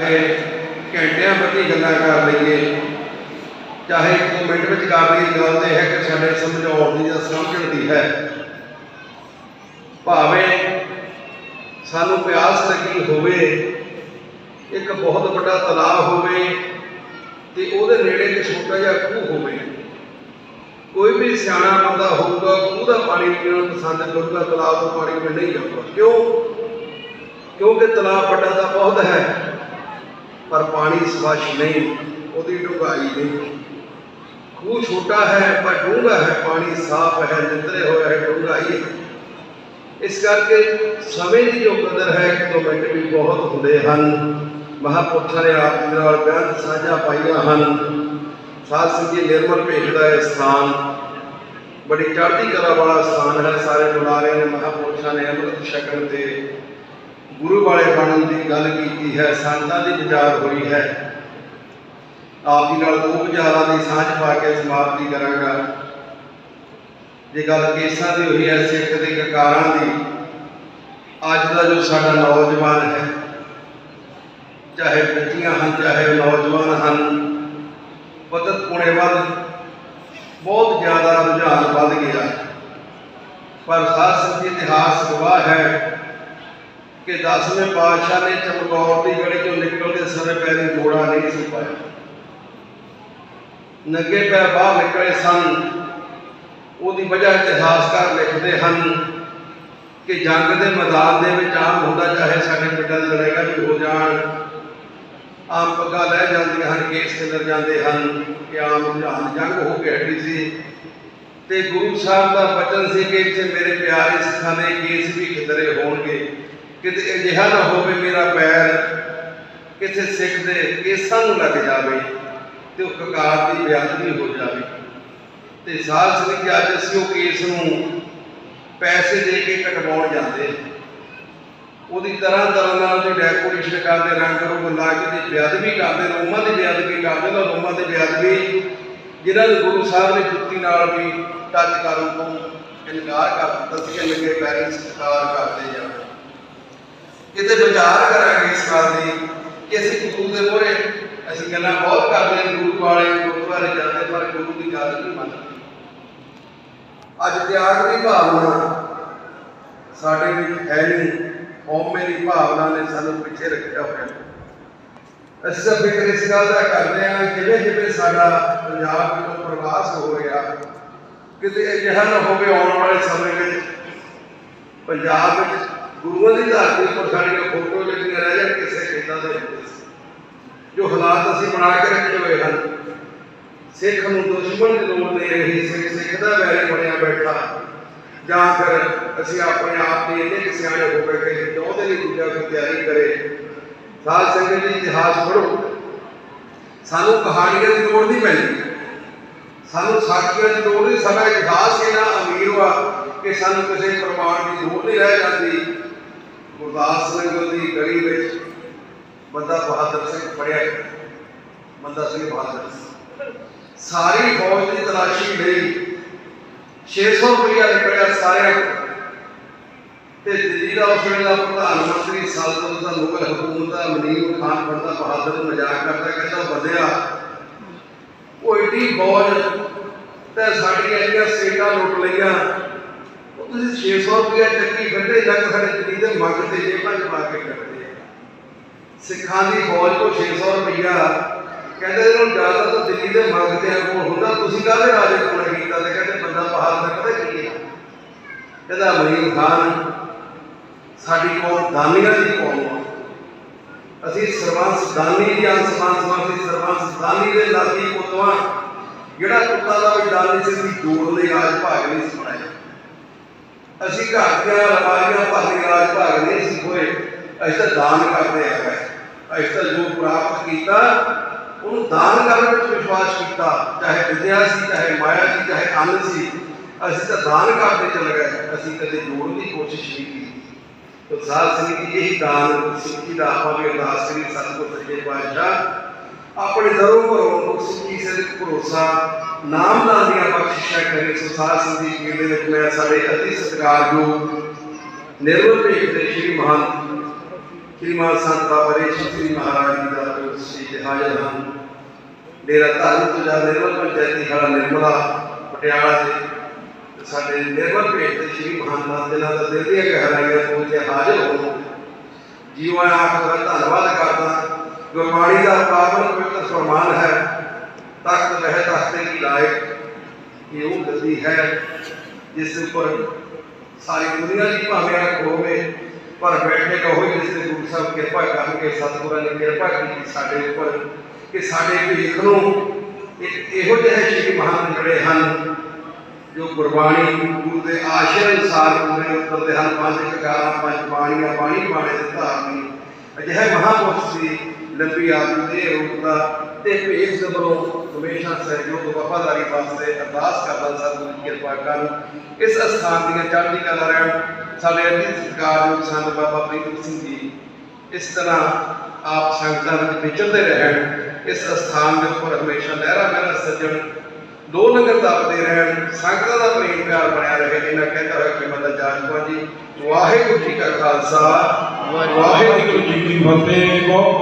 ਚਾਹੇ ਘੰਟਿਆਂ ਬੱਧੀ ਗੱਲਾਂ ਕਰ ਲਈਏ। ਚਾਹੇ ਇੱਕ ਮਿੰਟ ਵਿੱਚ ਕਰ ਗੱਲ ਤੇ ਹੈ ਕਿ ਸਾਡੇ ਸਮਝਾਉਣ ਦੀ ਜਾਂ ਸਮਝਣ ਦੀ ਹੈ। ਭਾਵੇਂ ਸਾਨੂੰ ਪਿਆਸ ਲੱਗੀ ਹੋਵੇ, ਇੱਕ ਬਹੁਤ ਵੱਡਾ ਤਲਾਬ ਹੋਵੇ ਤੇ ਉਹਦੇ ਨੇੜੇ ਇੱਕ ਛੋਟਾ ਜਿਹਾ ਖੂਹ ਹੋਵੇ। ਕੋਈ ਵੀ ਸਿਆਣਾ ਬੰਦਾ ਹੋਊਗਾ, ਖੂਹ ਦਾ ਪਾਣੀ ਪੀਣਾ ਪਸੰਦ ਕਰੂਗਾ, ਤਲਾਬ ਦਾ ਪਾਣੀ ਪੀਣਾ ਨਹੀਂ ਜਾਊਗਾ। ਕਿਉਂ? ਕਿਉਂਕਿ ਤਲਾਬ ਵੱਡਾ ਤਾਂ ਬਹੁਤ ਹੈ। ਪਰ ਪਾਣੀ ਸਵੱਛ ਨਹੀਂ, ਉਹਦੀ ਡੂੰਘਾਈ ਨਹੀਂ। ਖੂਹ ਛੋਟਾ ਹੈ, ਪਰ ਡੂੰਘਾ ਹੈ, ਪਾਣੀ ਸਾਫ਼ ਹੈ, ਨਿਤਰੇ ਹੋਇਆ ਹੈ, ਡੂੰਘਾਈ ਇਸ ਕਰਕੇ ਸਮੇਂ ਦੀ ਜੋ ਕਦਰ ਹੈ ਇੱਕ ਦੋ ਮਿੰਟ ਵੀ ਬਹੁਤ ਹੁੰਦੇ ਹਨ। ਮਹਾਪੁਰਖਾਂ ਨੇ ਆਪ ਜੀ ਨਾਲ ਬਿਆਨ ਸਾਂਝਾ ਪਾਈਆਂ ਹਨ। ਸਾਧ ਸੰਗਤ ਜੀ ਨਿਰਮਲ ਭੇਖ ਦਾ ਇਹ ਸਥਾਨ ਬੜੀ ਚੜ੍ਹਦੀ ਕਲਾ ਵਾਲਾ ਸਥਾਨ ਹੈ। ਸਾਰੇ ਬੁਲਾਰੇ ਨੇ ਮਹਾਪੁਰਖਾਂ ਨੇ ਅੰਮ੍ਰਿਤ ਛਕਣ ਤੇ ਗੁਰੂ ਵਾਲੇ ਬਣਨ ਦੀ ਗੱਲ ਕੀਤੀ ਹੈ, ਸੰਤਾਂ ਦੀ ਵਿਚਾਰ ਹੋਈ ਹੈ। ਆਪ ਜੀ ਨਾਲ ਦੋ ਵਿਚਾਰਾਂ ਦੀ ਸਾਂਝ ਪਾ ਕੇ ਸਮਾਪਤੀ ਕਰਾਂਗਾ। ਜੇ ਗੱਲ ਕੇਸਾਂ ਦੀ ਹੋਈ ਹੈ, ਸਿੱਖ ਦੇ ਕਕਾਰਾਂ ਦੀ, ਅੱਜ ਦਾ ਜੋ ਸਾਡਾ ਨੌਜਵਾਨ ਹੈ, ਚਾਹੇ ਬੱਚੀਆਂ ਹਨ, ਚਾਹੇ ਨੌਜਵਾਨ ਹਨ ਪਤਤ ਪੁਣੇ ਵੱਲ ਬਹੁਤ ਜ਼ਿਆਦਾ ਰੁਝਾਨ ਵੱਧ ਗਿਆ। ਪਰ ਸਾਧ ਇਤਿਹਾਸ ਗਵਾਹ ਹੈ ਕਿ ਦਸਵੇਂ ਪਾਤਸ਼ਾਹ ਨੇ ਚਮਕੌਰ ਦੀ ਗੜੀ ਚੋਂ ਨਿਕਲਦੇ ਸਮੇਂ ਪੈਰੀ ਜੋੜਾ ਨਹੀਂ ਸੀ ਪਾਇਆ। ਨੰਗੇ ਪੈ ਬਾਹਰ ਨਿਕਲੇ ਸਨ। ਉਹਦੀ ਵਜ੍ਹਾ ਇਤਿਹਾਸਕਾਰ ਲਿਖਦੇ ਹਨ ਕਿ ਜੰਗ ਦੇ ਮੈਦਾਨ ਦੇ ਵਿੱਚ ਆਮ ਹੁੰਦਾ ਚਾਹੇ ਸਾਡੇ ਪਿੰਡਾਂ ਦੇ ਲੜਾਈਆਂ ਵੀ ਹੋ ਜਾਣ, ਆਮ ਪੱਗਾਂ ਲੈ ਜਾਂਦੀਆਂ ਹਨ, ਕੇਸ ਕਿੰਦਰ ਜਾਂਦੇ ਹਨ ਕਿ ਆਮ ਰੁਝਾਨ ਜੰਗ ਹੋ ਕੇ ਹਟੀ ਸੀ। ਤੇ ਗੁਰੂ ਸਾਹਿਬ ਦਾ ਬਚਨ ਸੀ ਕਿ ਇੱਥੇ ਮੇਰੇ ਪਿਆਰੇ ਸਿੱਖਾਂ ਦੇ ਕੇਸ ਵੀ ਖਿਦਰੇ ਹੋਣਗੇ। ਕਿਤੇ ਅਜਿਹਾ ਨਾ ਹੋਵੇ ਮੇਰਾ ਪੈਰ ਕਿਸੇ ਸਿੱਖ ਦੇ ਕੇਸਾਂ ਨੂੰ ਲੱਗ ਜਾਵੇ ਤੇ ਉਹ ਕਕਾਰ ਦੀ ਬੇਅਦਬੀ ਹੋ ਜਾਵੇ। ਤੇ ਸਾਧ ਸੰਗਤ ਅੱਜ ਅਸੀਂ ਉਹ ਕੇਸ ਨੂੰ ਪੈਸੇ ਦੇ ਕੇ ਕਟਵਾਉਣ ਜਾਂਦੇ ਉਹਦੀ ਤਰ੍ਹਾਂ ਤਰ੍ਹਾਂ ਨਾਲ ਉਹਦੀ ਡੈਕੋਰੇਸ਼ਨ ਕਰਦੇ, ਰੰਗ ਰੂਪ ਲਾ ਕੇ ਦੀ ਬੇਅਦਬੀ ਕਰਦੇ, ਰੋਮਾਂ ਦੀ ਬੇਅਦਬੀ ਕਰਦੇ ਨਾ ਰੋਮਾਂ ਦੀ ਬੇਅਦਬੀ ਜਿਹਨਾਂ ਨੂੰ ਗੁਰੂ ਸਾਹਿਬ ਨੇ ਜੁੱਤੀ ਨਾਲ ਵੀ ਟੱਚ ਕਰਨ ਤੋਂ ਇਨਕਾਰ ਕਰ ਦਿੱਤਾ ਸੀ, ਕਿ ਲੱਗੇ ਪੈਰਾਂ ਸਤਿਕਾਰ ਕਰਦੇ ਜਾਣ ਕਿਤੇ ਵਿਚਾਰ ਕਰਾਂਗੇ ਇਸ ਗੱਲ ਦੀ ਕਿ ਅਸੀਂ ਗੁਰੂ ਦੇ ਮੋਹਰੇ ਅਸੀਂ ਗੱਲਾਂ ਬਹੁਤ ਕਰਦੇ ਹਾਂ ਗੁਰੂ ਵਾਲੇ ਗੁਰਦੁਆਰੇ ਜਾਂਦੇ, ਪਰ ਗੁਰੂ ਦੀ ਗੱਲ ਨਹੀਂ ਮੰਨਦੇ। ਅੱਜ ਤਿਆਗ ਦੀ ਭਾਵਨਾ ਸਾਡੇ ਵਿੱਚ ਹੈ ਨਹੀਂ, ਹਉਮੈ ਦੀ ਭਾਵਨਾ ਨੇ ਸਾਨੂੰ ਪਿੱਛੇ ਰੱਖਿਆ ਹੋਇਆ। ਅਸੀਂ ਤਾਂ ਫਿਕਰ ਇਸ ਗੱਲ ਦਾ ਕਰਦੇ ਹਾਂ, ਜਿਵੇਂ ਜਿਵੇਂ ਸਾਡਾ ਪੰਜਾਬ ਵਿੱਚੋਂ ਪ੍ਰਵਾਸ ਹੋ ਰਿਹਾ, ਕਿਤੇ ਅਜਿਹਾ ਨਾ ਹੋਵੇ ਆਉਣ ਵਾਲੇ ਸਮੇਂ ਵਿੱਚ, ਪੰਜਾਬ ਵਿੱਚ ਗੁਰੂਆਂ ਦੀ ਧਰਤੀ ਉੱਪਰ ਸਾਡੀਆਂ ਫੋਟੋ ਲੱਗੀਆਂ ਰਹਿ ਜਾਣ ਕਿਸੇ ਖੇਤਾਂ ਦੇ ਵਿੱਚ। ਜੋ ਹਾਲਾਤ ਅਸੀਂ ਬਣਾ ਕੇ ਰੱਖੇ ਹੋਏ ਹਨ। ਸਿੱਖ ਨੂੰ ਦੁਸ਼ਮਣ ਦੀ ਲੋੜ ਨਹੀਂ ਰਹੀ ਸਿੱਖ ਸਿੱਖ ਦਾ ਵੈਰੀ ਬਣਿਆ ਬੈਠਾ। ਜਾਂ ਫਿਰ ਅਸੀਂ ਆਪਣੇ ਆਪ ਦੀ ਇੰਨੇ ਕੁ ਹੋ ਗਏ ਕਿ ਚਾਹੁੰਦੇ ਨਹੀਂ ਦੂਜਾ ਕੋਈ ਤਿਆਰੀ ਕਰੇ। ਸਾਧ ਸੰਗਤ ਜੀ, ਇਤਿਹਾਸ ਪੜ੍ਹੋ। ਸਾਨੂੰ ਕਹਾਣੀਆਂ ਦੀ ਲੋੜ ਨਹੀਂ ਪੈਂਦੀ। ਸਾਨੂੰ ਸਾਖੀਆਂ ਦੀ ਲੋੜ ਨਹੀਂ। ਸਾਡਾ ਇਤਿਹਾਸ ਇੰਨਾ ਅਮੀਰ ਵਾ ਕਿ ਸਾਨੂੰ ਕਿਸੇ ਪ੍ਰਮਾਣ ਦੀ ਲੋੜ ਨਹੀਂ ਰਹਿ ਜਾਂਦੀ। ਗੁਰਦਾਸ ਸਿੰਘ ਦੀ ਗੜੀ ਵਿੱਚ ਬੰਦਾ ਬਹਾਦਰ ਸਿੰਘ ਫੜਿਆ ਬੰਦਾ ਸਿੰਘ ਬਹਾਦਰ ਸਾਰੀ ਫੌਜ ਦੀ ਤਲਾਸ਼ੀ ਲਈ 600 ਰੁਪਇਆ ਨਿਕਲਿਆ ਸਾਰਿਆਂ ਤੇ ਦਿੱਲੀ ਦਾ ਉਸ ਵੇਲੇ ਦਾ ਪ੍ਰਧਾਨ ਮੰਤਰੀ ਸਲਤਨਤ ਦਾ ਮੁਗਲ ਹਕੂਮਤ ਦਾ ਮਨੀਮ ਖਾਨ ਬਣਦਾ ਬਹਾਦਰ ਮਜ਼ਾਕ ਕਰਦਾ ਕਹਿੰਦਾ, ਬੰਦਿਆ, ਉਹ ਏਡੀ ਫੌਜ ਤੇ ਸਾਡੀਆਂ ਇੰਨੀਆਂ ਸਟੇਟਾਂ ਲੁੱਟ ਲਈਆਂ ਉਹ ਤੁਸੀਂ 600 ਰੁਪਇਆ ਚੱਕੀ ਕੱਢੇ ਜੱਗ ਸਾਡੇ ਦਿੱਲੀ ਦੇ ਮੰਗ ਤੇ ਜੇਬਾਂ 'ਚ ਪਾ ਕੇ ਕੱਢਦੇ ਆ। ਸਿੱਖਾਂ ਦੀ ਫੌਜ ਤੋਂ 600 ਰੁਪਇਆ, ਕਹਿੰਦੇ ਇਹਨੂੰ ਜ਼ਿਆਦਾ ਤਾਂ ਦਿੱਲੀ ਦੇ ਮੰਗਦਿਆਂ ਕੋਲ ਹੁੰਦਾ, ਤੁਸੀਂ ਕਾਹਦੇ ਰਾਜੇ ਕੋਲ ਕੀਤਾ ਤੇ ਕਹਿੰਦੇ ਬੰਦਾ ਬਹਾਦਰ ਪਤਾ ਕੀ ਹੈ ਕਹਿੰਦਾ ਮਰੀਮ ਖਾਨ, ਸਾਡੀ ਕੌਮ ਦਾਨੀਆਂ ਦੀ ਕੌਮ ਆ। ਅਸੀਂ ਸਰਵੰਸ ਦਾਨੀ ਦੀ ਅੰਸ ਸਮਾਸੀ ਸਰਵੰਸ ਦਾਨੀ ਦੇ ਲਾਦੀ ਪੁੱਤਵਾ। ਜਿਹੜਾ ਕੁੱਤਾ ਦਾ ਵੀ ਦਾਨੀ ਸੀ ਜੋੜ ਲਈ ਰਾਜ ਭਾਗ ਨਹੀਂ ਸੀ ਅਸੀਂ ਘਰ ਦੀਆਂ ਲਵਾਰੀਆਂ ਭਾਗੇ ਰਾਜ ਭਾਗ ਨਹੀਂ ਸੀ ਹੋਏ ਅਸੀਂ ਤਾਂ ਦਾਨ ਕਰਦੇ ਆ ਗਏ ਅਸੀਂ ਤਾਂ ਜੋ ਪ੍ਰਾਪਤ ਕੀਤਾ, ਉਹਨੂੰ ਦਾਨ ਕਰਨ ਵਿੱਚ ਵਿਸ਼ਵਾਸ ਕੀਤਾ, ਚਾਹੇ ਵਿਦਿਆ ਸੀ, ਚਾਹੇ ਮਾਇਆ ਸੀ, ਚਾਹੇ ਅੰਨ ਸੀ, ਅਸੀਂ ਤਾਂ ਦਾਨ ਕਰਦੇ ਚੱਲ ਗਏ। ਅਸੀਂ ਕਦੇ ਜੋੜਨ ਦੀ ਕੋਸ਼ਿਸ਼ ਨਹੀਂ ਕੀਤੀ। ਤੋ ਸਾਧ ਸੰਗਤ ਜੀ, ਇਹੀ ਦਾਨ ਸਿੱਖੀ ਦਾ ਆਪਾਂ ਵੀ ਅਰਦਾਸ ਕਰੀ ਸਤਿਗੁਰ ਸੱਚੇ ਪਾਤਸ਼ਾਹ। ਆਪਣੇ ਦਰੋਂ ਘਰੋਂ ਸਿੱਖੀ ਸੇ ਭਰੋਸਾ ਨਾਮ ਦਾਨ ਦੀਆਂ ਬਖਸ਼ਿਸ਼ਾਂ ਕਰੇ ਸੋ ਸਾਧ ਸੰਗਤ ਜੀ ਦੇ ਵਿੱਚ ਮੈਂ ਸਾਡੇ ਅਤੀ ਸਤਿਕਾਰਯੋਗ ਨਿਰਮਲ ਭੇਖ ਦੇ ਸ਼੍ਰੀ ਮਹਾਨ ਸ਼੍ਰੀਮਾਨ ਸੰਤ ਬਾਬਾ ਰੇਸ਼ਮ ਸਿੰਘ ਮਹਾਰਾਜ ਜੀ ਦਾ ਸੀ ਤੇ ਹਾਜ਼ਰ ਹਨ ਡੇਰਾ ਧਾਰਨ ਤੋਂ ਜਾ ਨਿਰਮਲ ਪੰਚਾਇਤੀ ਖਾਲਾ ਨਿਰਮਲਾ ਪਟਿਆਲਾ ਦੇ ਤੇ ਸਾਡੇ ਨਿਰਮਲ ਭੇਟ ਤੇ ਸ਼੍ਰੀ ਮਹਾਨ ਦੇ ਨਾਲ ਦਾ ਦਿਲ ਦੀਆਂ ਗਹਿਰਾਈਆਂ ਤੋਂ ਤੇ ਹਾਜ਼ਰ ਹੋ ਜੀਵਾਂ ਆਖ ਦਾ ਧੰਨਵਾਦ ਕਰਦਾ ਗੁਰਬਾਣੀ ਦਾ ਪਾਵਨ ਇਹ ਉਹ ਗੱਦੀ ਹੈ? ਜਿਸ ਉੱਪਰ ਸਾਰੀ ਦੁਨੀਆ ਦੀ ਭਾਵੇਂ ਅੱਖ ਹੋਵੇ, ਪਰ ਬੈਠੇ ਕਹੋ ਜਿਸ ਤੇ ਗੁਰੂ ਸਾਹਿਬ ਕਿਰਪਾ ਕਰਕੇ ਸਤਿਗੁਰਾਂ ਨੇ ਕਿਰਪਾ ਕੀਤੀ ਸਾਡੇ ਉੱਪਰ, ਕਿ ਸਾਡੇ ਭੀਖ ਨੂੰ ਇੱਕ ਇਹੋ ਜਿਹੇ ਸ਼੍ਰੀ ਮਹਾਨ ਜਿਹੜੇ ਹਨ, ਜੋ ਗੁਰਬਾਣੀ ਗੁਰੂ ਦੇ ਆਸ਼ਰ ਅਨੁਸਾਰ ਪੂਰੇ ਉਤਰਦੇ ਹਨ ਪੰਜ ਕਕਾਰਾਂ ਪੰਜ ਬਾਣੀਆਂ, ਬਾਣੀ ਬਾਣੇ ਦੇ ਧਾਰਨੀ, ਅਜਿਹੇ ਮਹਾਂਪੁਰਸ਼ ਸੀ ਲੰਬੀ ਆਯੂ ਦੇ ਰੂਪ ਦਾ ਤੇ ਭੇਖ ਵੱਲੋਂ ਹਮੇਸ਼ਾ ਸਹਿਯੋਗ, ਵਫਾਦਾਰੀ ਵਾਸਤੇ ਅਰਦਾਸ ਕਰਦਾ ਸਤਿਗੁਰੂ ਕਿਰਪਾ ਕਰਨ। ਇਸ ਅਸਥਾਨ ਦੀਆਂ ਚੜ੍ਹਦੀ ਕਲਾ ਰਹਿਣ ਸਾਡੇ ਅਤੀ ਸਤਿਕਾਰਯੋਗ ਸੰਤ ਬਾਬਾ ਪ੍ਰੀਤਮ ਸਿੰਘ ਜੀ ਇਸ ਤਰ੍ਹਾਂ ਆਪ ਸੰਗਤਾਂ ਵਿੱਚ ਵਿਚਰਦੇ ਰਹਿਣ। ਇਸ ਅਸਥਾਨ ਦੇ ਉੱਪਰ ਹਮੇਸ਼ਾ ਲਹਿਰਾ ਮਹਿਰਾ ਸੱਜਣ, ਦੋ ਲੰਗਰ ਤਪਦੇ ਰਹਿਣ। ਸੰਗਤਾਂ ਦਾ ਪ੍ਰੇਮ ਪਿਆਰ ਬਣਿਆ ਰਹੇ, ਇਹਨਾਂ ਕਹਿੰਦਾ ਹੋਇਆ ਕਿ ਮਤਾ ਜਾਜਪਾ ਜੀ ਵਾਹਿਗੁਰੂ ਜੀ ਕਾ ਖਾਲਸਾ, ਵਾਹਿਗੁਰੂ ਜੀ ਕੀ ਫਤਿਹ। ਬਹੁਤ